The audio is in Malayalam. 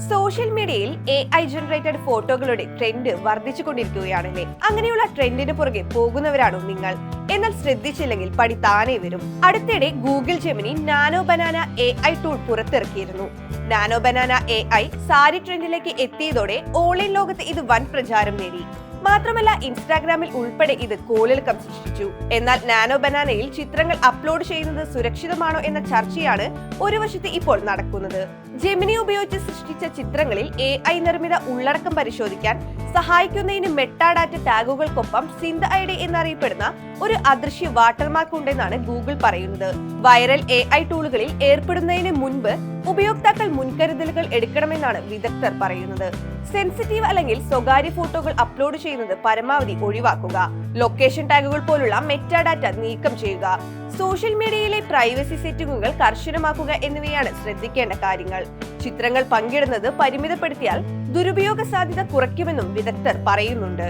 സോഷ്യൽ മീഡിയയിൽ എ ഐ ജനറേറ്റഡ് ഫോട്ടോകളുടെ ട്രെൻഡ് വർദ്ധിച്ചുകൊണ്ടിരിക്കുകയാണല്ലേ? അങ്ങനെയുള്ള ട്രെൻഡിന് പുറകെ പോകുന്നവരാണോ നിങ്ങൾ? എന്നാൽ ശ്രദ്ധിച്ചില്ലെങ്കിൽ പടി താനേ വരും. അടുത്തിടെ Google Gemini nano banana A I tool പുറത്തിറക്കിയിരുന്നു. Nano banana A I sari ട്രെൻഡിലേക്ക് എത്തിയതോടെ ഓൺലൈൻ ലോകത്ത് ഇത് വൻ പ്രചാരം നേടി. മാത്രമല്ല ഇൻസ്റ്റാഗ്രാമിൽ ഉൾപ്പെടെ ഇത് കോളിളക്കം സൃഷ്ടിച്ചു. എന്നാൽ നാനോ ബനാനയിൽ ചിത്രങ്ങൾ അപ്ലോഡ് ചെയ്യുന്നത് സുരക്ഷിതമാണോ എന്ന ചർച്ചയാണ് ഒരു വശത്ത് ഇപ്പോൾ നടക്കുന്നത്. ജെമിനി ഉപയോഗിച്ച് സൃഷ്ടിച്ച ചിത്രങ്ങളിൽ എ നിർമ്മിത ഉള്ളടക്കം പരിശോധിക്കാൻ സഹായിക്കുന്നതിന് മെട്ടാഡാറ്റ ടാഗുകൾക്കൊപ്പം സിന്ത് ഐ ഡി എന്നറിയപ്പെടുന്ന ഒരു അദൃശ്യ വാട്ടർമാർക്ക് ഉണ്ടെന്നാണ് ഗൂഗിൾ പറയുന്നത്. വൈറൽ എ ഐ ടൂളുകളിൽ ഏർപ്പെടുന്നതിന് മുൻപ് ഉപയോക്താക്കൾ മുൻകരുതലുകൾ എടുക്കണമെന്നാണ് വിദഗ്ധർ പറയുന്നത്. സെൻസിറ്റീവ് അല്ലെങ്കിൽ സ്വകാര്യ ഫോട്ടോകൾ അപ്ലോഡ് ചെയ്യുന്നത് പരമാവധി ഒഴിവാക്കുക. ലൊക്കേഷൻ ടാഗുകൾ പോലുള്ള മെറ്റാഡാറ്റ നീക്കം ചെയ്യുക. സോഷ്യൽ മീഡിയയിലെ പ്രൈവസി സെറ്റിംഗുകൾ കർശനമാക്കുക എന്നിവയാണ് ശ്രദ്ധിക്കേണ്ട കാര്യങ്ങൾ. ചിത്രങ്ങൾ പങ്കിടുന്നത് പരിമിതപ്പെടുത്തിയാൽ ദുരുപയോഗ സാധ്യത കുറയ്ക്കുമെന്നും വിദഗ്ധർ പറയുന്നുണ്ട്.